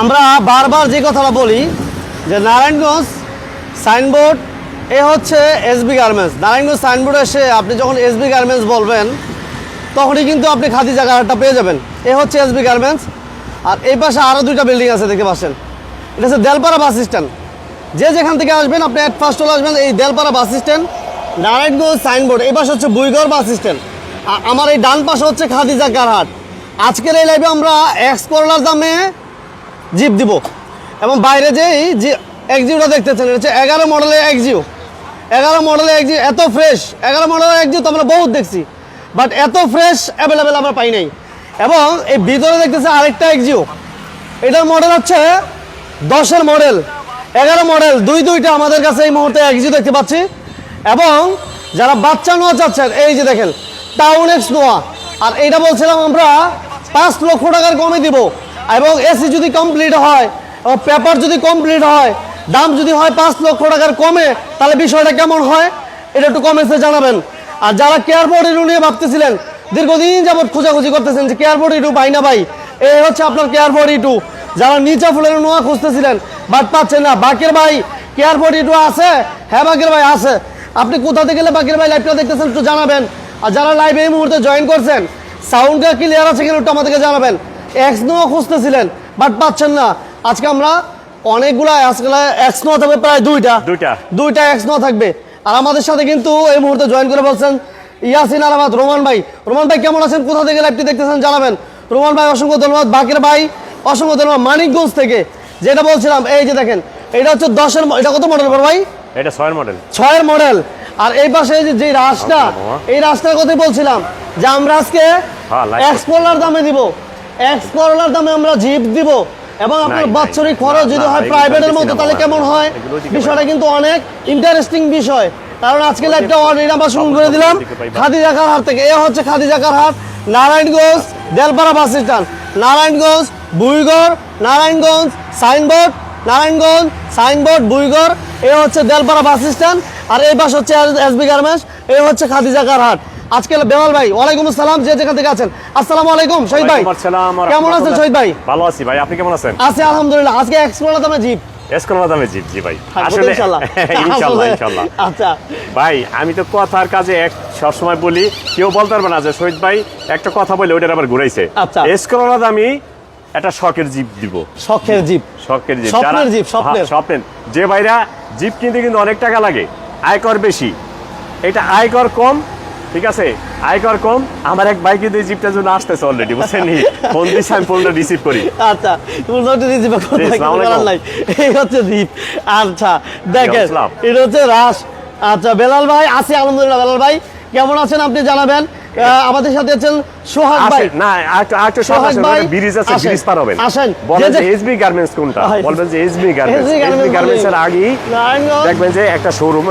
আমরা বারবার যে কথাটা বলি, যে নারায়ণগঞ্জ সাইনবোর্ড, এ হচ্ছে এসবি গার্মেন্টস। নারায়ণগঞ্জ সাইনবোর্ড এসে আপনি যখন এসবি গার্মেন্টস বলবেন, তখনই কিন্তু আপনি খাদি জায়গাটা পেয়ে যাবেন। এ হচ্ছে এসবি গার্মেন্টস। আর এই পাশে আরও দুইটা বিল্ডিং আছে দেখতে পাচ্ছেন। এটা হচ্ছে দেলপাড়া বাস স্ট্যান্ড। যে যেখান থেকে আসবেন, আপনি অ্যাট ফার্স্ট চলে আসবেন এই Delpara bus stand, Narayanganj signboard. এই পাশে হচ্ছে বুইগড় বাস স্ট্যান্ড। আমার এই ডান পাশে হচ্ছে খাদিজা কারহাট। আজকের এই লাইভে আমরা এক্স করলার দামে জিপ দিব। এবং বাইরে যেই যে এক্সিউটা দেখতেছেন, এটা হচ্ছে এগারো মডেলের এক্সিউ এগারো মডেলের এক্সিউ এত ফ্রেশ এগারো মডেলের এক্সিউ তো আমরা বহুত দেখছি। বাট এত ফ্রেশ অ্যাভেলেবেল আমরা পাই নাই। এবং এই ভিতরে দেখতেছে আরেকটা এক্সিউ এটার মডেল হচ্ছে দশের মডেল এগারো মডেল দুই দুইটা আমাদের কাছে এই মুহূর্তে এক্সিউ দেখতে পাচ্ছি। এবং যারা বাচ্চা নোয়া চাচ্ছেন, এই যে দেখেন টাউন এক্স নোয়া আর এইটা বলছিলাম আমরা পাঁচ লক্ষ টাকার কমে দিব। এবং এসি যদি কমপ্লিট হয়, এবং পেপার যদি কমপ্লিট হয়, দাম যদি হয় পাঁচ লক্ষ টাকার কমে, তাহলে বিষয়টা কেমন হয়? এটা একটু কমেন্টসে জানাবেন। আর যারা কেয়ার বোর্ড ইটু নিয়ে ভাবতেছিলেন, দীর্ঘদিন যাবত খোঁজাখুঁজি করতেছেন যে কেয়ার বোর্ড ইটু পাই না ভাই এই হচ্ছে আপনার কেয়ার বোর্ড ইটু যারা নিচা ফুলের নোয়া খুঁজতেছিলেন, বাট পাচ্ছেন না। বাকের ভাই কেয়ার বোর্ড ইটু আছে? হ্যাঁ বাকের ভাই আছে। আপনি কোথা থেকে গেলে বাকের ভাই লাইভটা দেখতেছেন একটু জানাবেন। আর যারা লাইভ এই মুহূর্তে জয়েন করছেন সাউন্ডটা ক্লিয়ার আছে কিনা একটু আমাদেরকে জানাবেন। এক্স নোয়া খুঁজতেছিলেন বাট পাচ্ছেন না। আজকে আমরা অনেকগুলো আজকে এক্স নোয়া থাকবে প্রায় দুইটা। দুইটা। দুইটা এক্স নোয়া থাকবে। আর আমাদের সাথে কিন্তু এই মুহূর্তে জয়েন করে বলছেন ইয়াসিন আলামাদ রোমান ভাই। রোমান ভাই কেমন আছেন? কোথা থেকে লাইভটি দেখতেছেন জানাবেন। রোমান ভাই অসংখ্য ধন্যবাদ। বাকের ভাই অসংখ্য ধন্যবাদ। মানিকগঞ্জ থেকে যেটা বলছিলাম এই যে দেখেন এটা হচ্ছে দশের এটা কত মডেল বড় ভাই? এটা ছয়ের মডেল ছয়ের মডেল আর এই পাশে যে আচ্ছা, এই রাস্তার কথাই বলছিলাম যে আমরা আজকে হ্যাঁ, like এক্সপ্লোরার দামে দিব। এক্সপ্লোরার দামে আমরা জিপ দিব এবং আপনার বাৎসরিক খরচ যদি হয় প্রাইভেটের মতো তাহলে কেমন হয়? বিষয়টা কিন্তু অনেক ইন্টারেস্টিং বিষয়। কারণ আজকে লাইভটা অলরেডি আমরা শুরু করে দিলাম। বা- খাদিজাকার হাট থেকে। এ হচ্ছে খাদিজাকার হাট Narayanganj Delpara bus stand. Narayanganj Buigarh Narayanganj signboard Narayanganj signboard Buigarh. এ হচ্ছে দেলপাড়া বাস স্ট্যান্ড। আর এই বাস হচ্ছে এসবি গার্মেন্টস। এই হচ্ছে খাদিজাকার হাট। আজকে বেলাল ভাই ওয়ালাইকুম আসসালাম যে যেখান থেকে আছেন। আসসালামু আলাইকুম শহীদ ভাই। কেমন আছেন শহীদ ভাই? ভালো আছি ভাই আপনি কেমন আছেন? আছি আলহামদুলিল্লাহ। আজকে এক্সপ্লোরার দামে জিপ। ভাই। আচ্ছা। ভাই আমি তো কথার কাজে এক সবসময় বলি কেউ বলতে পারবে না যে শহীদ ভাই একটা কথা বলে ওইটার আবার ঘুরাইছে। এসকোলা দামি একটা শখের জিপ দিব। শখের জিপ। শখের জিপ। স্বপ্নের যারা- জিপ, স্বপ্নের। স্বপ্নের। যে ভাইরা জিপ কিনতে কিন্তু অনেক টাকা লাগে আয়কর বেশি। এটা আয়কর কম ঠিক আছে? আয়কর কম। আমার এক বাইকে দিয়ে জিপটা জন্য আসতেছে অলরেডি বুঝছেন নি? ফোন দিছি আমি ফোনটা রিসিভ করি। আচ্ছা তুমি রিসিভ করার। নাই। এই হচ্ছে জিপ আচ্ছা দেখেন। এটা হচ্ছে রাস আচ্ছা বেলাল ভাই আছি আলহামদুলিল্লাহ বেলাল ভাই। কেমন আছেন আপনি জানাবেন? আমাদের সাথে আছেন সোহাগ ভাই। না আরেকটু সোহাগ ভাই, ব্রিজ আছে ব্রিজ পার হবেন আসেন। বলেন যে এসবি গার্মেন্টস কোনটা? বলবেন যে এসবি গার্মেন্টস এসবি গার্মেন্টস এর আগেই দেখবেন যে একটা শোরুম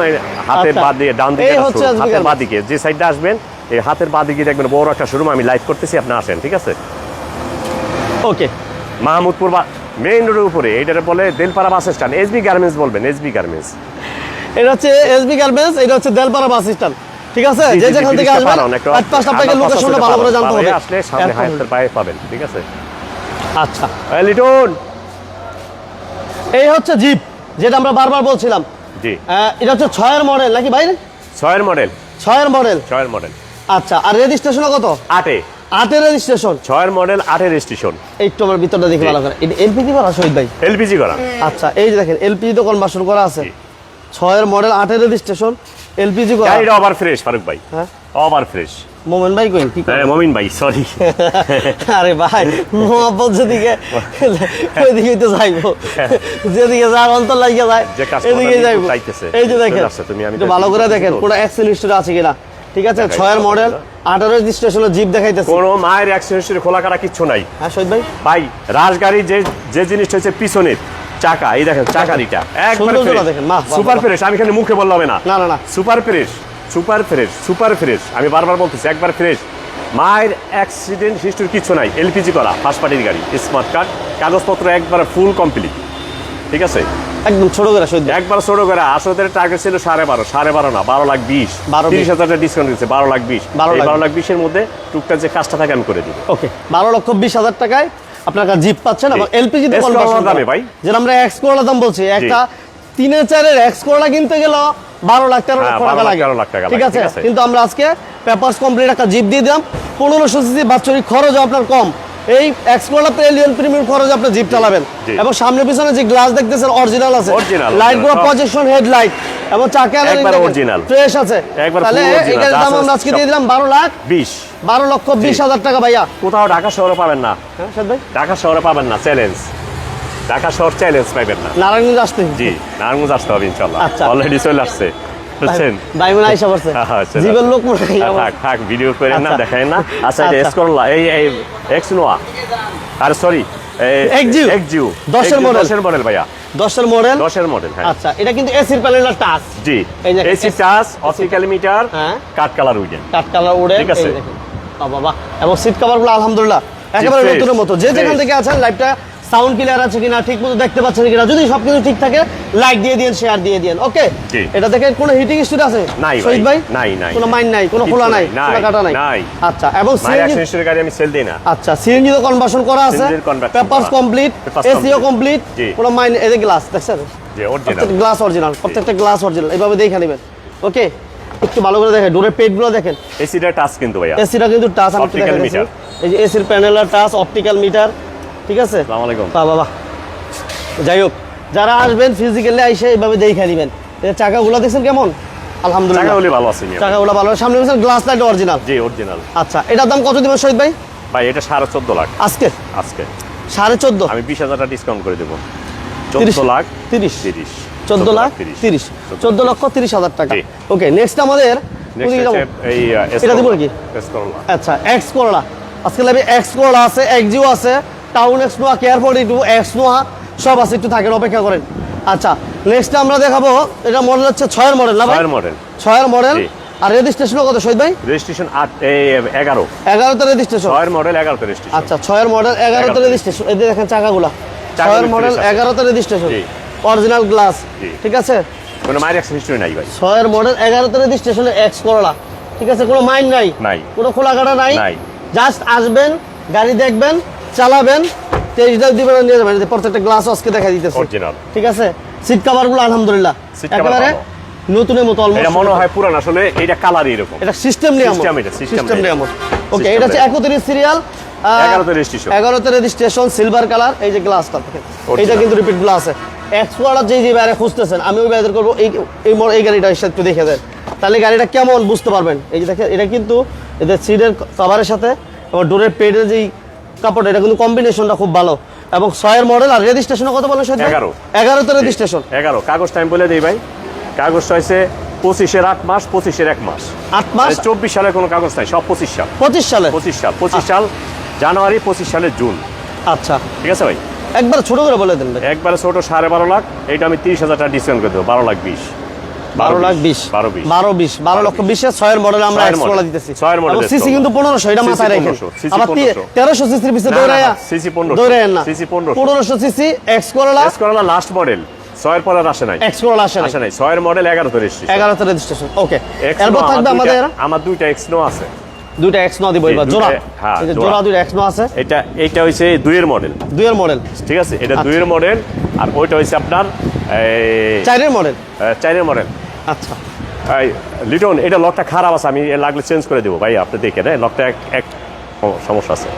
হাতের আচ্ছা। বাদ দিয়ে ডান দিকে গার্মেন্টস। বাদ দিকে যে সাইডে আসবেন এই হাতের বাদ দিকে দেখবেন বড় একটা শোরুম আমি লাইভ করতেছি আপনি আসেন ঠিক আছে? ওকে মাহমুদপুর বা মেইন রোডের উপরে এইটারে বলে Delpara bus stand SB garments বলবেন এসবি গার্মেন্টস এটা হচ্ছে এসবি গার্মেন্টস এটা হচ্ছে দেলপাড়া বাস স্ট্যান্ড ঠিক আছে? যে যেখান থেকে আসবেন at first আপনাকে লোকেশনটা ভালো করে জানতে হবে। আসলে সামনে হায়াতের পায়ে পাবেন ঠিক আছে? আচ্ছা। লিটন! এই হচ্ছে জিপ যেটা আমরা বারবার বলছিলাম। জি। এটা হচ্ছে ছয়ের মডেল নাকি ভাই? ছয়ের মডেল। ছয়ের মডেল? ছয়ের মডেল। আচ্ছা আর রেজিস্ট্রেশন কত? আটে। আটের রেজিস্ট্রেশন? ছয়ের মডেল আটের স্টেশন একটু আমার ভিতরটা দেখে ভালো করে। এটা এলপিজি করা শহীদ ভাই? এলপিজি করা। আচ্ছা এই যে দেখেন এলপিজি তো কনভার্সন করা আছে। ছয়ের মডেল আটের রেজিস্ট্রেশন। এলপিজি করা? গাড়িটা ওভার ফ্রেশ ফারুক ভাই। হ্যাঁ? ওভার ফ্রেশ মোমেন ভাই কইন কি করেন? মমিন ভাই সরি আরে ভাই মোহাম্মদ যেদিকে ওইদিকে তো যাইবো। যেদিকে যার অন্তর লাগিয়ে যায় এদিকে যাইবো। এই যে দেখেন তুমি আমি তো ভালো করে দেখেন। পুরো এক্সেল হিস্টোরি আছে কিনা। ঠিক আছে ছয়ের মডেল আঠারো রেজিস্ট্রেশনের জিপ দেখাইতেছে। কোনো মায়ের অ্যাক্সিডেন্টের খোলা কাটা কিচ্ছু নাই। হ্যাঁ শহীদ ভাই। ভাই রাজগাড়ি যে যে জিনিসটা হচ্ছে পিছনের চাকা এই দেখেন চাকারিটা একবার দেখেন, সুপার ফ্রেশ আমি এখানে মুখে বললাম না। না না super fresh super fresh super fresh আমি বারবার বলতেছি একবার ফ্রেশ মায়ের অ্যাক্সিডেন্ট হিস্টোরি কিছু নাই। এলপিজি করা ফার্স্ট পার্টির গাড়ি স্মার্ট কার্ড কাগজপত্র একবার ফুল কমপ্লিট ঠিক আছে? একদম ছোট করে শহীদ একবার ছোট করে আসলে টার্গেট ছিল সাড়ে বারো সাড়ে বারো না বারো লাখ বিশ। 12 তিরিশ হাজার ডিসকাউন্ট দিচ্ছে বারো লাখ বিশ। 12 এই লাখ বারো লাখ বিশের মধ্যে টুকটাক যে কাজটা থাকে আমি করে দিব। ওকে বারো লক্ষ বিশ হাজার টাকায় আপনার কাছে জিপ পাচ্ছেন এবং এলপিজি তে ভাই? যেটা আমরা এক্স করলা দাম বলছি। একটা তিনের চারের এক্স করলা কিনতে গেল বারো লাখ তেরো হ্যাঁ, 12 টাকা লাখ, লাগে। 13 লাখ টাকা ঠিক লাগে, আছে? ঠিক আছে। কিন্তু আমরা আজকে পেপারস কমপ্লিট একটা জিপ দিয়ে দিলাম। পনেরোশো সিসি বাৎসরিক খরচ আপনার কম। এই এক্স করলাতে এলিয়ন প্রিমিয়াম খরচ আপনি জিপ চালাবেন। এবং সামনে পিছনে যে গ্লাস দেখতেছেন অরিজিনাল আছে। লাইটগুলো সব। প্রজেকশন হেডলাইট এবং চাকা একবার original। ফ্রেশ আছে। তাহলে এটার দাম আমরা আজকে দিয়ে দিলাম বারো লাখ। বিশ। বারো লক্ষ বিশ হাজার টাকা ভাইয়া। কোথাও ঢাকা শহরে পাবেন না। হ্যাঁ সাদ ভাই? ঢাকা শহরে পাবেন না চ্যালেঞ্জ ঢাকা শহর চ্যালেঞ্জ পাইবেন না। নারায়ণগঞ্জ আসতে। জি নারায়ণগঞ্জ আসতে হবে ইনশাল্লাহ আচ্ছা। অলরেডি চলে আসছে। বুঝছেন? ভাই মনে আইসা পড়ছে। হ্যাঁ, চলে জীবন লোক মনে থাক থাক ভিডিও করে না আচ্ছা। দেখায় না। আচ্ছা এটা আচ্ছা। এসকরলা এই এই এক্স নোয়া আর সরি Exu। এক্সিউ দশের model। দশের মডেল ভাইয়া। দশের মডেল দশের মডেল হ্যাঁ। আচ্ছা এটা কিন্তু এসির টাচ। জি। AC charge optical meter. Cut colour wooden কাঠ কালার উড়ে ঠিক আছে। বাহ। এবং সিট কভারগুলো আলহামদুলিল্লাহ একেবারে নতুনের মতো। যে যেখান থেকে আছেন লাইভটা সাউন্ড ক্লিয়ার আছে কিনা ঠিক মতো দেখতে পাচ্ছেন কিনা যদি সবকিছু ঠিক থাকে লাইক দিয়ে দিন শেয়ার দিয়ে দিন ওকে এটা দেখে কোনো হিটিং স্টুড আছে? নাই শহীদ ভাই, নাই, নাই, কোনো। মাইন নাই কোনো খোলা নাই কোনো কাটা নাই। নাই। আচ্ছা এবং সিএনজি গাড়ি আমি সেল দেই না। আচ্ছা সিএনজি তো কনভার্সন করা আছে পেপারস কমপ্লিট এসিও কমপ্লিট। কোনো মাইন এদের গ্লাস দেখছেন? যে অরিজিনাল গ্লাস অরিজিনাল প্রত্যেকটা গ্লাস অরিজিনাল এইভাবে দেখে নেবেন ওকে একটু ভালো করে দেখেন ডোরের পেটগুলো দেখেন। এসিটা টাচ কিন্তু ভাইয়া। এসিটা কিন্তু টাচ একটু Optical এই যে এসির প্যানেলের টাচ অপটিক্যাল মিটার ঠিক আছে? বাবা যাই হোক যারা আসবেন ফিজিক্যালি এসে এইভাবে দেখে নেবেন। চাকাগুলো দেখছেন কেমন? আলহামদুলিল্লাহ। ভালো আছে মিয়া। চাকাগুলো ভালো। সামনে পিছনে গ্লাস লাইট অরিজিনাল জি অরিজিনাল আচ্ছা এটার দাম কত দিবেন শহীদ ভাই? ভাই এটা সাড়ে চোদ্দ লাখ। আজকে? আজকে। সাড়ে চোদ্দ? আমি বিশ হাজার টাকা ডিসকাউন্ট করে দেবো। তিরিশ। চোদ্দ লাখ তিরিশ। তিরিশ। চোদ্দ লাখ তিরিশ। চোদ্দ লক্ষ তিরিশ। হাজার টাকা। ওকে নেক্সট আমাদের এটা দিব? আচ্ছা এক্স করলা আজকে লাইভে এক্স করলা আছে আছে। টাউন এক্স নোয়া কেয়ার ফোর্টি টু এক্স নোয়া সব আছে একটু থাকেন অপেক্ষা করেন। আচ্ছা নেক্সট আমরা দেখাবো এটা মডেল হচ্ছে ছয়ের মডেল না ছয়ের মডেল ছয়ের মডেল আর রেজিস্ট্রেশন কত শহীদ ভাই? রেজিস্ট্রেশন আট এগারো। এগারোতে রেজিস্ট্রেশন ছয়ের মডেল এগারোতে রেজিস্ট্রেশন আচ্ছা ছয়ের মডেল এগারোতে। রেজিস্ট্রেশন এই দেখেন চাকাগুলা। ছয়ের মডেল। এগারোতে রেজিস্ট্রেশন জি। অরিজিনাল গ্লাস ঠিক আছে? কোনো মায়ের অ্যাক্সেস হিস্ট্রি নাই ভাই। ছয়ের মডেল এগারোতে রেজিস্ট্রেশনে এক্স করলা ঠিক আছে? কোনো মাইন্ড নাই। নাই। কোনো খোলা কাটা নাই। নাই। জাস্ট আসবেন গাড়ি দেখবেন চালাবেন তেইশ দিবেন নিয়ে যাবেন। প্রত্যেকটা গ্লাস আজকে দেখা দিতেছে। ঠিক আছে? সিট আলহামদুলিল্লাহ। Seat cover একেবারে নতুনের মতো এটা মনে হয় পুরান আসলে এটা কালারই এরকম। এটা সিস্টেম এটা। ওকে এটা। হচ্ছে সিরিয়াল রেজিস্ট্রেশন সিলভার কালার এই যে গ্লাসটা দেখেন। এইটা কিন্তু রিপিট গ্লাস আছে এক্সপোর্টার যে যে বাইরে খুঁজতেছেন আমি ওই বাইরে করব এই এই এই গাড়িটা একটু দেখে দেন। তাহলে গাড়িটা কেমন বুঝতে পারবেন। এই যে দেখেন এটা কিন্তু এদের সিটের কভারের সাথে এবং ডোরের পেডের যেই কাপড় এটা কিন্তু কম্বিনেশনটা খুব ভালো। এবং ছয়ের মডেল আর রেজিস্ট্রেশন কত বলেন সত্যি এগারো। এগারোতে রেজিস্ট্রেশন এগারো। কাগজ টাইম বলে দিই ভাই। কাগজটা হয়েছে পঁচিশের আট মাস পঁচিশের এক মাস। আট মাস? মানে চব্বিশ সালের কোনো কাগজ নাই সব পঁচিশ সাল। পঁচিশ সালে? পঁচিশ সাল। পঁচিশ সাল জানুয়ারি পঁচিশ সালের জুন। আচ্ছা। ঠিক আছে ভাই? একবার ছোট করে বলে দেন একবারে ছোট সাড়ে বারো লাখ এটা আমি তিরিশ হাজার টাকা ডিসকাউন্ট করে দেবো বারো লাখ বিশ। বারো লাখ বিশ। বারো বিশ। বারো লক্ষ ছয়ের মডেল আমরা ছয়ের এক্স model। কলা দিতেছি। ছয়ের model এবং এর সিসি কিন্তু পনেরোশো এটা মাথায় রাখেন। 1500, CC আবার তেরোশো সিসির পিছিয়ে না, দৌড়াইয়া না, CC 1500, দৌড়াইয়েন না। CC 1500 পনেরোশো সিসি লাস্ট মডেল ছয়ের পর আর আসে নাই। আসে আসে নাই। ছয়ের মডেল এগারোতে রেজিস্ট্রেশন এগারোতে রেজিস্ট্রেশন ওকে এরপর থাকবে আমাদের আমার দুইটা এক্স নো আছে। দুইটা এক্স জোড়া। হ্যাঁ, জোড়া। জোড়া দুইটা এক্স আছে। এটা এইটা দুইয়ের মডেল দুইয়ের মডেল ঠিক আছে? এটা আচ্ছা। দুইয়ের মডেল আর ওইটা হচ্ছে আপনার চারের মডেল চারের মডেল আচ্ছা। এই, লিটন এটা লকটা খারাপ আছে আমি লাগলে চেঞ্জ করে দেবো। ভাই আপনি দেখে হ্যাঁ লকটা এক এক সমস্যা আছে।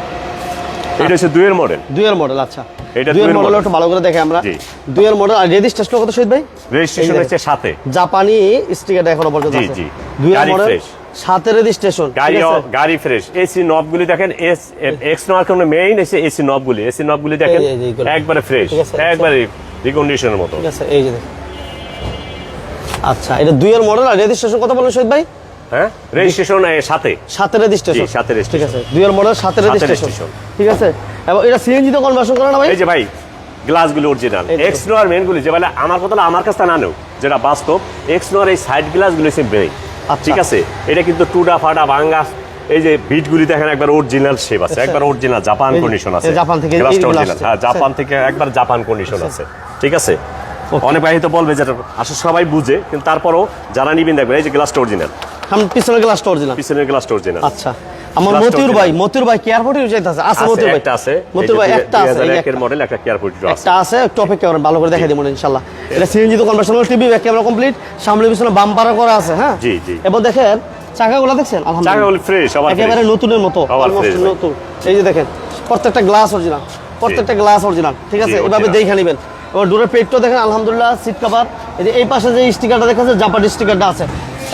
এটা হচ্ছে দুইয়ের মডেল দুইয়ের মডেল আচ্ছা। এটা দুইয়ের মডেল একটু ভালো করে দেখে আমরা। জি। দুইয়ের মডেল আর রেজিস্ট্রেশন কত শহীদ ভাই? রেজিস্ট্রেশন হচ্ছে সাথে জাপানি স্টিকারটা এখনও পর্যন্ত জি, আছে। জি। দুইয়ের গাড়ি মডেল সাথে রেজিস্ট্রেশন গাড়ি গাড়ি ফ্রেশ এসি নবগুলি দেখেন এস এক্স নোয়ার কোনো মেইন এসে এসি নবগুলি এসি নবগুলি দেখেন। একবারে ফ্রেশ আছে, একবারে রিকন্ডিশনের মতো। ঠিক আছে এই যে দেখুন। আচ্ছা এটা দুইয়ের মডেল আর রেজিস্ট্রেশন কত বলেন শহীদ ভাই? হ্যাঁ? রেজিস্ট্রেশন সাথে সাথে রেজিস্ট্রেশন সাথে ঠিক। আছে দুইয়ের মডেল সাথে রেজিস্ট্রেশন ঠিক আছে এবং এটা সিএনজি তে কনভার্সন করে না ভাই? এই যে ভাই গ্লাসগুলো অরিজিনাল এই দেখুন। এক্স নোয়ার মেনগুলি যে বলে আমার কথা আমার কাছে না নেও যেটা বাস্তব এক্স নোয়ার এই সাইড গ্লাসগুলো হচ্ছে মেইন আচ্ছা। ঠিক আছে? এটা কিন্তু টুডা ফাটা ভাঙ্গা এই যে বিটগুলি দেখেন একবার অরিজিনাল শেপ আছে একবার অরিজিনাল জাপান কন্ডিশন আছে। জাপান থেকে আসছে। হ্যাঁ জাপান থেকে একবার জাপান কন্ডিশন আছে। ঠিক আছে? অনেক ভাই তো বলবে যেটা আসলে সবাই বুঝে কিন্তু তারপরও যারা নিবেন দেখবেন এই যে গ্লাসটা অরিজিনাল সামনে পিছনের গ্লাসটা অরিজিনাল পিছনের গ্লাসটা অরিজিনাল আচ্ছা। আমার মতিউর ভাই মতিউর ভাই কেয়ারপোর্ট ইউজ আছে আছে মতিউর ভাই? একটা আছে। মতিউর ভাই একটা আছে এর মডেল একটা। কেয়ার ফুট আছে একটা আছে? একটু অপেক্ষা করেন ভালো করে দেখাই দিব ইনশাল্লাহ এটা সিএনজি তো কনভার্সনাল টিভি ব্যাক ক্যামেরা কমপ্লিট সামনে পিছনে বাম্পার করা আছে হ্যাঁ? জি, জি। এবং দেখেন চাকাগুলো দেখছেন? আলহামদুলিল্লাহ। চাকাগুলো ফ্রেশ আবার একেবারে নতুনের মতো অলমোস্ট নতুন। এই যে দেখেন প্রত্যেকটা গ্লাস অরিজিনাল প্রত্যেকটা গ্লাস অরিজিনাল ঠিক আছে? এভাবে দেখে নেবেন। এবার ডোরের পেটটা দেখেন আলহামদুলিল্লাহ সিট কভার এই এই পাশে যে স্টিকারটা দেখা যাচ্ছে জাপানি স্টিকারটা আছে।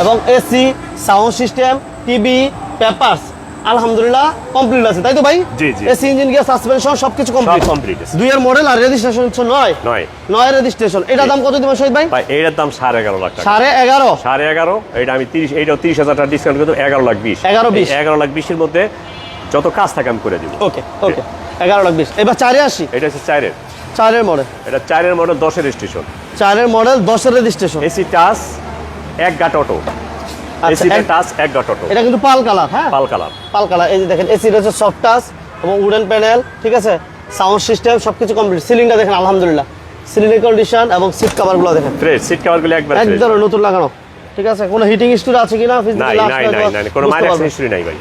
এবং AC sound system TV papers আলহামদুলিল্লাহ কমপ্লিট আছে। তাই তো ভাই? জি, জি। এসি ইঞ্জিন গিয়ার সাসপেনশন সবকিছু কমপ্লিট complete আছে। দুইয়ের মডেল আর রেজিস্ট্রেশন হচ্ছে নয়। নয়। নয় রেজিস্ট্রেশন এটার দাম কত দিবেন শহীদ ভাই? ভাই এইটার দাম সাড়ে এগারো লাখ সাড়ে এগারো? সাড়ে এগারো। এটা আমি তিরিশ এইটাও তিরিশ হাজার টাকা ডিসকাউন্ট করে এগারো লাখ বিশ। 11 বিশ। এগারো লাখ বিশের মধ্যে যত কাজ থাকে আমি করে দিব। ওকে ওকে এগারো লাখ বিশ। এবার চারে আসি। এটা হচ্ছে চারের। চারের মডেল। এটা চারের মডেল দশের স্টেশন। চারের মডেল দশের রেজিস্ট্রেশন এসি টাচ এক গাট অটো। এসি এক- টাচ এক গাট অটো। এটা কিন্তু পাল কালার হ্যাঁ? Pearl colour. Pearl colour. এই যে দেখেন এসি রয়েছে সফট টাচ এবং উডেন প্যানেল ঠিক আছে? সাউন্ড সিস্টেম সবকিছু কমপ্লিট সিলিংটা দেখেন আলহামদুলিল্লাহ। সিলিং কন্ডিশন এবং সিট কভারগুলো দেখেন। ফ্রেশ সিট কভারগুলো একবার একদম নতুন লাগানো। ঠিক আছে? কোনো হিটিং স্টোর আছে কিনা? নাই নাই নাই নাই কোনো হিস্ট্রি নাই ভাই।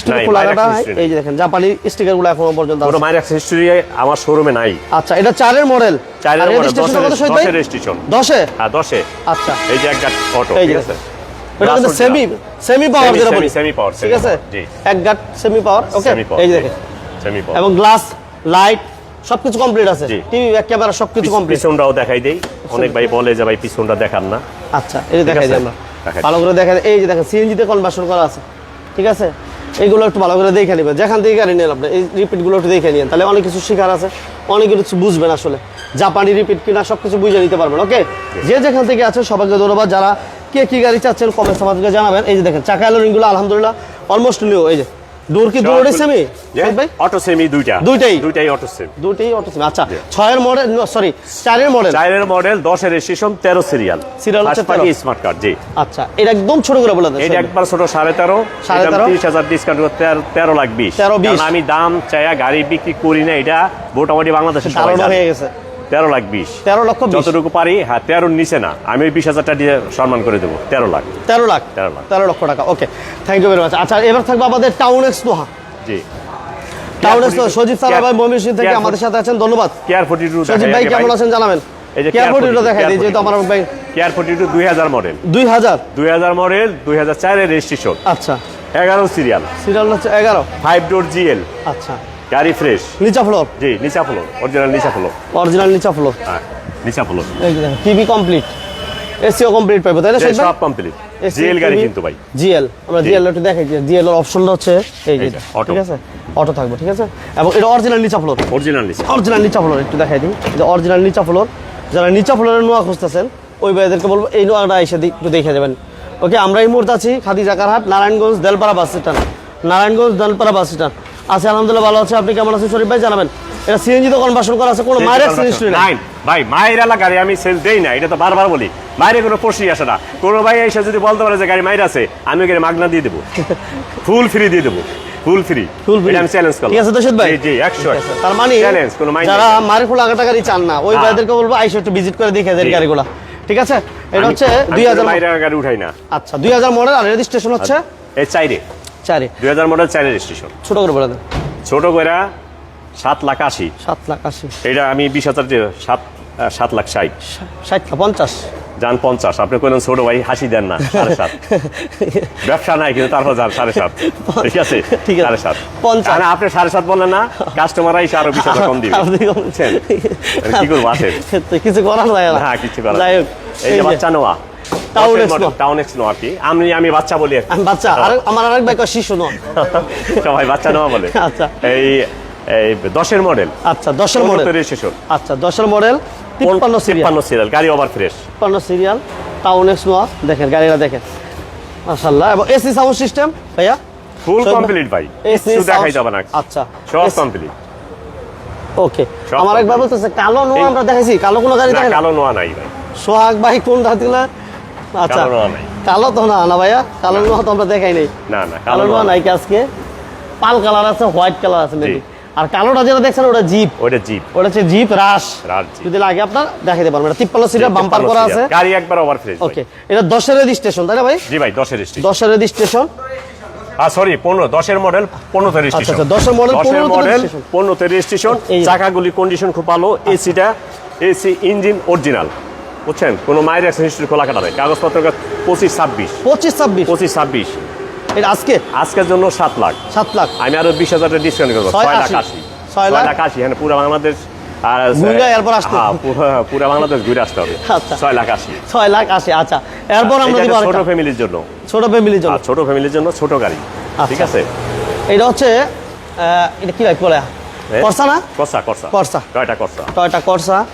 স্টোর খোলা কাটা এই যে দেখেন জাপানি স্টিকারগুলো এখনও পর্যন্ত কোনো হিস্ট্রি আমার শোরুমে নাই। আচ্ছা এটা চারের মডেল চারের রেজিস্ট্রেশন কত শহীদ ভাই? দশের registration। দশে? হ্যাঁ দশে। আচ্ছা। এই যে অটো ঠিক আছে? এটা কিন্তু সেমি সেমি পাওয়ার যেটা বলি। semi power, ঠিক আছে? জি। এক গাট সেমি পাওয়ার ওকে এই যে দেখেন। সেমি পাওয়ার এবং গ্লাস লাইট সবকিছু কমপ্লিট আছে। টিভি ক্যামেরা সবকিছু কমপ্লিট পিছনটাও দেখাই দেই। অনেক ভাই বলে যে ভাই পিছনটা দেখান না। আচ্ছা এই যে দেখাই আমরা ভালো করে দেখা এই যে দেখেন সিএনজি তে কনভার্সন করা আছে। ঠিক আছে? এইগুলো একটু ভালো করে দেখে নেবেন। যেখান থেকে গাড়ি নেন আপনি এই রিপিটগুলো একটু দেখে নিন তাহলে অনেক কিছু শেখার আছে। অনেক কিছু বুঝবেন আসলে। জাপানি রিপিট কিনা সব কিছু বুঝে নিতে পারবেন ওকে যে যেখান থেকে আছে সবাইকে ধন্যবাদ। যারা কে কি গাড়ি চাচ্ছেন কমেন্টস আমাদেরকে জানাবেন। এই যে দেখেন চাকা এলোরিংগুলো আলহামদুলিল্লাহ অলমোস্ট নিউ এই যে। দূর কি দূর সেমি ভাই? অটো সেমি দুইটা। দুইটাই? দুইটাই অটো সেম দুটি অটো সেমি আচ্ছা মডেল সরি মডেল মডেল তেরো সিরিয়াল Serial হচ্ছে 13 স্মার্ট কার্ড জি। আচ্ছা এটা একদম ছোট করে বলে দেন এটা একবার ছোট সাড়ে তেরো। সাড়ে তেরো? তিরিশ হাজার ডিসকাউন্ট করে তেরো তেরো লাখ বিশ। 13 বিশ। কারণ আমি দাম চাইয়া গাড়ি বিক্রি করি না এটা মোটামুটি বাংলাদেশে সবাই হয়ে গেছে। তেরো লাখ বিশ। তেরো লক্ষ যতটুকু পারি হ্যাঁ তেরোর নিচে না। আমি বিশ হাজার টাকা দিয়ে সম্মান করে দেবো। তেরো লাখ। তেরো লাখ। 13 লাখ। তেরো লক্ষ টাকা। Okay thank you very much আচ্ছা এবার থাকবে আমাদের টাউন এক্স নোহা জি। টাউন এক্স সজিব ভাই ময়মনসিংহ থেকে আমাদের সাথে আছেন ধন্যবাদ। কেয়ার ফোর্টি টু সজিব ভাই কেমন আছেন জানাবেন? এই যে কেয়ার Care ফোর্টিটা 42, দেখাই দিই যেহেতু আমার ভাই কেয়ার ফোর্টি টু দুই হাজার মডেল দুই হাজার? দুই হাজার মডেল দুই হাজার চারের রেজিস্ট্রেশন আচ্ছা। এগারো সিরিয়াল সিরিয়াল হচ্ছে এগারো। ফাইভ ডোর জিএল আচ্ছা। গাড়ি ফ্রেশ। নিচা ফ্লোর জি নিচা ফ্লোর অরিজিনাল নিচা ফ্লোর অরিজিনাল নিচা ফ্লোর হ্যাঁ নিচা ফ্লোর এই দেখেন টিভি কমপ্লিট এসিও কমপ্লিট পাইবো তাই না সব কমপ্লিট জিএল গাড়ি কিন্তু ভাই। জিএল আমরা। জিএল একটু দেখাই জিএল এর অপশনটা হচ্ছে এই যে। ঠিক আছে? অটো থাকবে ঠিক আছে? এবং এটা অরিজিনাল নিচা ফ্লোর অরিজিনাল নিচা অরিজিনাল নিচা ফ্লোর একটু দেখাই দিই। যে অরিজিনাল নিচা ফ্লোর যারা নিচা ফ্লোরের নোয়া খুঁজতেছেন ওই ভাইদেরকে বলব এই নোয়াটা এসে একটু দেখে দেবেন। ওকে আমরা এই মুহূর্তে আছি khadi Jakarhat Narayanganj Delpara bus stand. Narayanganj Delpara bus stand. আছে আলহামদুলিল্লাহ ভালো আছে। আপনি কেমন আছেন শরীফ ভাই? জানাবেন। এটা সিএনজি তো কনভার্সন করা আছে কোনো মায়ের অ্যাক্সিডেন্ট নাই। নাই ভাই মায়ের গাড়ি আমি সেল দেই না এটা তো বারবার বলি। মায়ের কোনো প্রশ্নই আসে না। কোনো ভাই এসে যদি বলতে পারে যে গাড়ি মায়ের আছে আমি গাড়ি মাগনা দিয়ে দেবো। ফুল ফ্রি দিয়ে দেবো। ফুল ফ্রি ফুল এটা আমি চ্যালেঞ্জ করলাম। ঠিক আছে ভাই? জি জি একশো ঠিক আছে। তার মানে চ্যালেঞ্জ কোনো মাইন্ড যারা মারের ফুল আগাটা গাড়ি চান না ওই হ্যাঁ। ভাইদেরকে বলব আইসো একটু ভিজিট করে দেখে জি। গাড়িগুলা। ঠিক আছে? এটা হচ্ছে দুই হাজার মায়ের গাড়ি উঠাই না। আচ্ছা দুই হাজার মডেল আর রেজিস্ট্রেশন হচ্ছে? এই চাইরে। চারে। দুই হাজার মডেল চাইরে রেজিস্ট্রেশন। ছোট করে বলে দেন। ছোট কইরা সাত লাখ আশি। সাত লাখ আশি। এটা আমি বিশ হাজার সাত সাত লাখ ষাট। ষাট না পঞ্চাশ। যান পঞ্চাশ। আপনি কইলেন ছোট ভাই হাসি দেন না সাড়ে সাত। ব্যবসা নাই কিন্তু তারপর যান সাড়ে সাত। ঠিক আছে? ঠিক আছে। সাড়ে সাত। পঞ্চাশ। না, আপনি সাড়ে সাত বললেন না কাস্টমার এসে আরও বিশ কম দিবে। কি করব তো কিছু করার যায় না হ্যাঁ কিছু করার যাই। হোক এই যে বাচ্চা Noah। টাউন এক্স নোয়া। কি। আমি আমি বাচ্চা বলি আর কি। আমি বাচ্চা। আর আমার আরেক ভাই শিশু সবাই বাচ্চা বলে। আচ্ছা। এই এই দশের মডেল আচ্ছা দশের মডেল রেজিস্ট্রেশন আচ্ছা দশের মডেল তিপ্পান্ন সিরিয়াল তিপ্পান্ন সিরিয়াল গাড়ি ওভার ফ্রেশ তিপ্পান্ন সিরিয়াল টাউন এক্স দেখেন গাড়িটা দেখেন। এবং এসি সাউন্ড সিস্টেম ভাইয়া? ফুল কমপ্লিট ভাই। কিছু দেখাই যাবে না। আচ্ছা। সব কমপ্লিট ওকে আমার একবার complete। বলতেছে কালো নোয়া আমরা দেখাইছি। কালো কোনো গাড়ি না দেখেন কালো নোয়া নাই ভাই। সোহাগ ভাই কোন রাতিলা আচ্ছা কালো তো না না ভাইয়া কালো নোয়া তো আমরা দেখাই নাই। না না কালো নোয়া নাই আজকে। পাল কালার আছে হোয়াইট কালার আছে মেবি আর কালোটা যেটা দেখছেন ওটা জিপ। ওইটা জিপ। ওটা হচ্ছে জিপ রাশ। রাশ যদি লাগে আপনার দেখাতে পারবেন। এটা তিপ্পান্ন সিটের বাম্পার করা আছে। গাড়ি একবার ওভার ফ্রেশ ওকে এটা দশের রেজিস্ট্রেশন তাই না ভাই? জি ভাই দশের স্টেশন দশের রেজিস্ট্রেশন আর সরি পনেরো দশের মডেল পনেরোতে রেজিস্ট্রেশন আচ্ছা, দশের model, দশের 15 তে মডেল রেজিস্ট্রেশন চাকাগুলি কন্ডিশন খুব ভালো। এসিটা এসি ইঞ্জিন অরিজিনাল বুঝছেন? কোনো মায়ের অ্যাক্সিডেন্ট হিস্ট্রি খোলা কাটা নেই। কাগজপত্র পঁচিশ ছাব্বিশ। পঁচিশ ছাব্বিশ? পঁচিশ ছাব্বিশ। এটা আজকে? আজকের জন্য সাত লাখ। সাত লাখ। আমি আরও বিশ হাজার ডিসকাউন্ট করব। ছয় ছয় লাখ আশি। ছয় লাখ? আশি। হ্যাঁ পুরো বাংলাদেশ আর ঘুরে এরপর আসতে হ্যাঁ পুরো- পুরো বাংলাদেশ ঘুরে আসতে হবে। আচ্ছা। ছয় লাখ আশি। ছয় লাখ আশি আচ্ছা। এরপর আমরা এটা ছোট ফ্যামিলির জন্য। ছোট ফ্যামিলির জন্য। ছোট ফ্যামিলির জন্য ছোট গাড়ি। ঠিক আচ্ছা। আছে? এটা হচ্ছে এটা কি বাইক বলে? করসা না? কর্সা কর্সা কর্সা। কয়টা কর্সা টয়টা করসা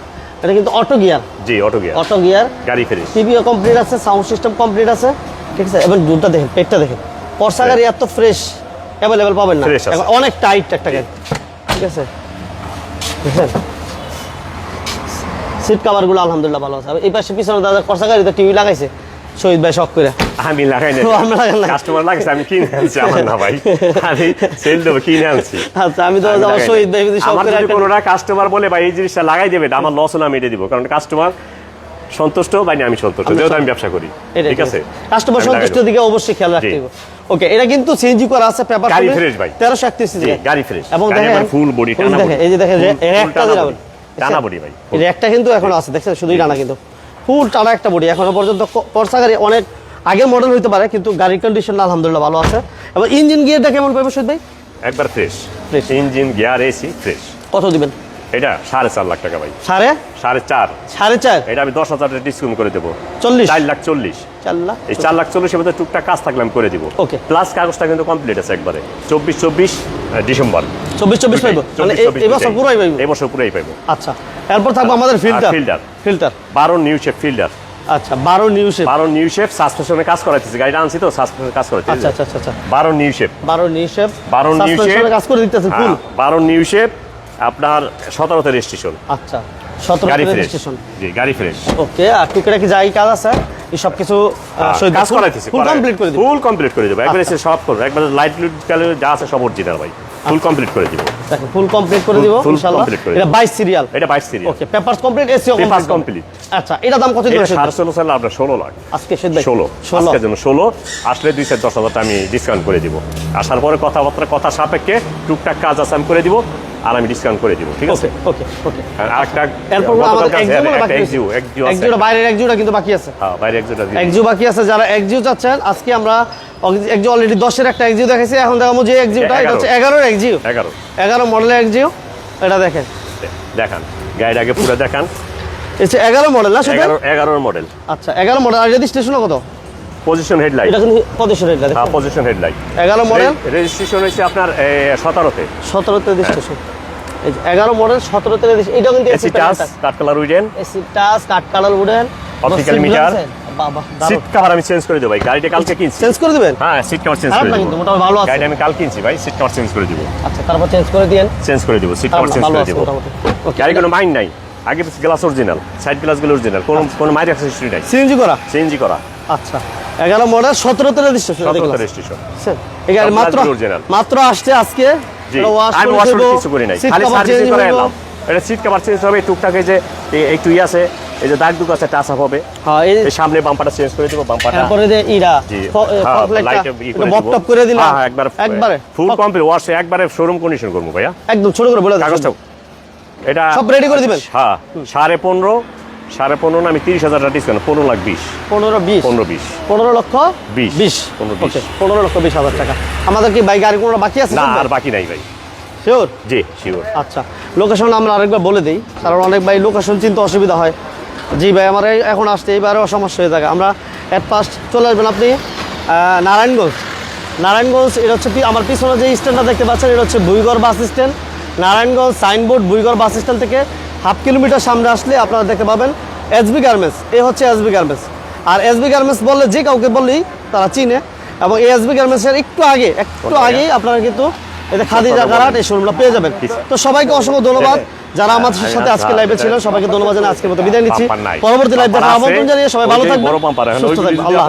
এটা কিন্তু অটো গিয়ার জি অটো গিয়ার অটো গিয়ার গাড়ি ফ্রেশ টিভিও কমপ্লিট আছে সাউন্ড সিস্টেম কমপ্লিট আছে। ঠিক আছে? এবং দুধটা দেখেন পেটটা দেখেন। পরসা গাড়ি এত ফ্রেশ অ্যাভেলেবেল পাবেন না। অনেক টাইট একটা গাড়ি। ঠিক আছে? দেখেন? সিট কাভারগুলো আলহামদুলিল্লাহ ভালো আছে। এই পাশে পিছনে দাদা পরসা গাড়ি তো টিভি লাগাইছে। শহীদ ভাই শখ করে। আমি লাগাই না। কাস্টমার লাগছে আমি কিনে আনছি আমার না ভাই। আমি সেল দেবো কিনে আনছি। আচ্ছা আমি তো আমার শহীদ ভাই যদি শখ করে কোনোটা কাস্টমার বলে ভাই এই জিনিসটা লাগাই দেবে আমার লস হলে আমি এটা দিব। কারণ কাস্টমার সন্তুষ্ট বা আমি সন্তুষ্ট। যেহেতু আমি ব্যবসা করি ঠিক আছে? কাস্টমার দেবো। দিকে অবশ্যই খেয়াল রাখতে হবে। ওকে এটা কিন্তু সিএনজি করা আছে পেপার গাড়ি fresh ভাই। তেরোশো একত্রিশ গাড়ি। এবং দেখেন body, full টানা এই যে দেখেন একটা টানা body ভাই। একটা কিন্তু এখনও আছে দেখছেন? শুধুই টানা কিন্তু। ফুল টানা একটা বডি। এখনও পর্যন্ত ক- গাড়ি অনেক আগের মডেল হইতে পারে কিন্তু গাড়ির কন্ডিশন আলহামদুলিল্লাহ ভালো আছে। এবং ইঞ্জিন গিয়ারটা কেমন পাবে শহীদ ভাই? একবার fresh Fresh। Engine gear AC fresh কত দিবেন? এটা সাড়ে চার লাখ টাকা ভাই। সাড়ে? সাড়ে চার। সাড়ে চার? এটা আমি দশ হাজার ডিসকাউন্ট করে দেবো। চল্লিশ? চার লাখ চল্লিশ। চার লাখ এই চার লাখ চল্লিশের মধ্যে টুকটাক কাজ থাকলে আমি করে দিব। Okay. প্লাস কাগজটা কিন্তু কমপ্লিট আছে একবারে। চব্বিশ চব্বিশ ডিসেম্বর। চব্বিশ চব্বিশ পাইব? মানে এই- এই বছর পুরোই পাইব? এই পুরাই পাইবো। আচ্ছা। এরপর থাকব আমাদের ফিল্টার filter। ফিল্টার বারো নিউ শেপ ফিল্ডার আচ্ছা বারো নিউ শেপ বারো নিউ শেপ সাসপেনশনে কাজ করাইতেছি। গাড়িটা আনছি তো সাসপেনশনে কাজ করাইতেছি। আচ্ছা আচ্ছা আচ্ছা আচ্ছা। বারো নিউ শেপ বারো নিউ শেপ বারো নিউ শেপ কাজ করে দিতেছেন ফুল বারো নিউ শেপ আপনার সতেরোতে রেজিস্ট্রেশন আচ্ছা সতেরো গাড়ি ফ্রেশ রেজিস্ট্রেশন জি গাড়ি ফ্রেশ ওকে আর টুকরা কি যাই কাজ আছে এই সব কিছু কাজ করাইতেছি ফুল কমপ্লিট করে দিবেন ফুল কমপ্লিট করে দেবো। একবারে আচ্ছা। সব করব। একবারে লাইট লুট যা আছে সব অরিজিনাল ভাই। ফুল কমপ্লিট করে দিব। দেখেন ফুল কমপ্লিট করে দিব ইনশাআল্লাহ। এটা 22 সিরিয়াল এটা বাইশ সিরিয়াল ওকে পেপারস কমপ্লিট এসিও Papers কমপ্লিট আচ্ছা এটা দাম কত দিবেন? সাত ষোলো সালে আপনার ষোলো লাখ। আজকে শেদ ভাই। ষোলো। 16 আজকের জন্য ষোলো। আসলে দুই চার দশ হাজারটা আমি ডিসকাউন্ট করে দিব। আসার পরে কথাবার্তা কথা সাপেক্ষে টুকটাক কাজ আছে আমি করে দিব। আর আমি ডিসকাউন্ট করে দিব ঠিক আছে? ওকে ওকে আর আরেকটা এরপর আমাদের একটা আছে এক্সিওটা বাইরের এক্সিওটা কিন্তু বাকি আছে। হ্যাঁ বাইরে এক্সিওটা দিয়ে এক্সিও বাকি আছে যারা এক্সিও চাচ্ছেন আজকে আমরা এক্সিও অলরেডি দশের একটা এক্সিও দেখাইছি এখন দেখাবো যে এক্সিওটা এটা হচ্ছে এগারোর এক্সিও এগারো। এগারো মডেলের এক্সিও এটা দেখেন। দেখান গাড়িটা আগে পুরো দেখান। এটা এগারো মডেল না শুধু? এগারো এগারোর মডেল। আচ্ছা এগারো মডেল আর রেজিস্ট্রেশনও কত? পজিশন হেডলাইট এটা কিন্তু পজিশন এটা হ্যাঁ পজিশন হেডলাইট এগারো মডেল। রেজিস্ট্রেশন হয়েছে আপনার সতেরোতে। সতেরোতে রেজিস্ট্রেশন এই যে এগারো মডেল সতেরোতে রেজিস্ট্রেশন এটাও কিন্তু এসি টাচ কাঠ কালার উইডেন এসি টাচ কাঠ কালার উডেন meter। বাবা সিট কভার আমি চেঞ্জ করে দেবো ভাই গাড়িটা কালকে কিনছি চেঞ্জ করে দিবেন হ্যাঁ সিট কভার চেঞ্জ করে দেবো মোটামুটি ভালো আছে গাড়িটা আমি কাল কিনছি ভাই সিট কভার চেঞ্জ করে দিব আচ্ছা তারপর চেঞ্জ করে দিয়েন চেঞ্জ করে দিব সিট কভার চেঞ্জ করে দিব গাড়ি কোনো মাইন্ড নাই আগে গ্লাস অরিজিনাল সাইড গ্লাসগুলো অরিজিনাল কোনো কোনো মাইন্ড অ্যাক্সেসরি নাই সিএনজি করা চেঞ্জি করা আচ্ছা এগারো মডেল সতেরোতে রেজিস্ট্রেশন সতেরোতে রেজিস্ট্রেশন এই গাড়ি মাত্র মাত্র আসছে আজকে আমি ওয়াশ কিছু করি নাই। খালি সার্ভিস করে এলাম। এটা সিট কভার চেঞ্জ হবে টুকটাক যে একটু ই আছে এই যে দাগ দুগ আছে টাচ আপ হবে। হ্যাঁ এই সামনে বাম্পারটা চেঞ্জ করে দেবো বাম্পারটা তারপরে যে ইরা হ্যাঁ, লাইটে ই করে দিলাম। হ্যাঁ, হ্যাঁ, একবার একবারে ফুল কমপ্লিট ওয়াশ একবারে শোরুম কন্ডিশন করব ভাইয়া। একদম ছোট করে বলে দাও কাগজটা এটা সব ready করে দিবেন? হ্যাঁ সাড়ে পনেরো সাড়ে পনেরো না আমি তিরিশ হাজার টাকা ডিসকাউন্ট পনেরো লাখ বিশ। পনেরো বিশ। পনেরো বিশ। পনেরো লক্ষ বিশ। বিশ। পনেরো। ওকে পনেরো লক্ষ বিশ হাজার টাকা। আমাদের কি বাইক গাড়ি কোনো বাকি আছে না আর বাকি নাই ভাই। শিওর জি শিওর আচ্ছা লোকেশন আমরা আরেকবার বলে দিই কারণ অনেক ভাই লোকেশন চিনতে অসুবিধা হয়। জি ভাই আমার এখন আসতে এবারেও সমস্যা হয়ে থাকে। আমরা অ্যাট ফার্স্ট চলে আসবেন আপনি নারায়ণগঞ্জ। নারায়ণগঞ্জ এটা হচ্ছে আমার পিছনে যে স্ট্যান্ডটা দেখতে পাচ্ছেন এটা হচ্ছে Bhuigarh bus stand Narayanganj signboard Bhuigarh bus stand থেকে হাফ কিলোমিটার সামনে আসলে আপনারা দেখতে পাবেন এসবি গার্মেন্টস। এ হচ্ছে এসবি গার্মেন্টস। আর এসবি গার্মেন্টস বললে যে কাউকে বললেই তারা চিনে। এবং এই এসবি গার্মেন্টসের একটু আগে একটু? আগেই আপনারা কিন্তু এতে খাদিজা গারাট এই শোরুমটা পেয়ে যাবেন। তো সবাইকে অসংখ্য ধন্যবাদ। যারা আমাদের হ্যাঁ, সাথে আজকে আচ্ছা, লাইভে এটা- ছিলেন সবাইকে ধন্যবাদ জানিয়ে আজকের মতো বিদায় নিচ্ছি। পরবর্তী লাইভ দেখার আমন্ত্রণ জানিয়ে সবাই ভালো থাকবেন। সুস্থ থাকবেন। আল্লাহ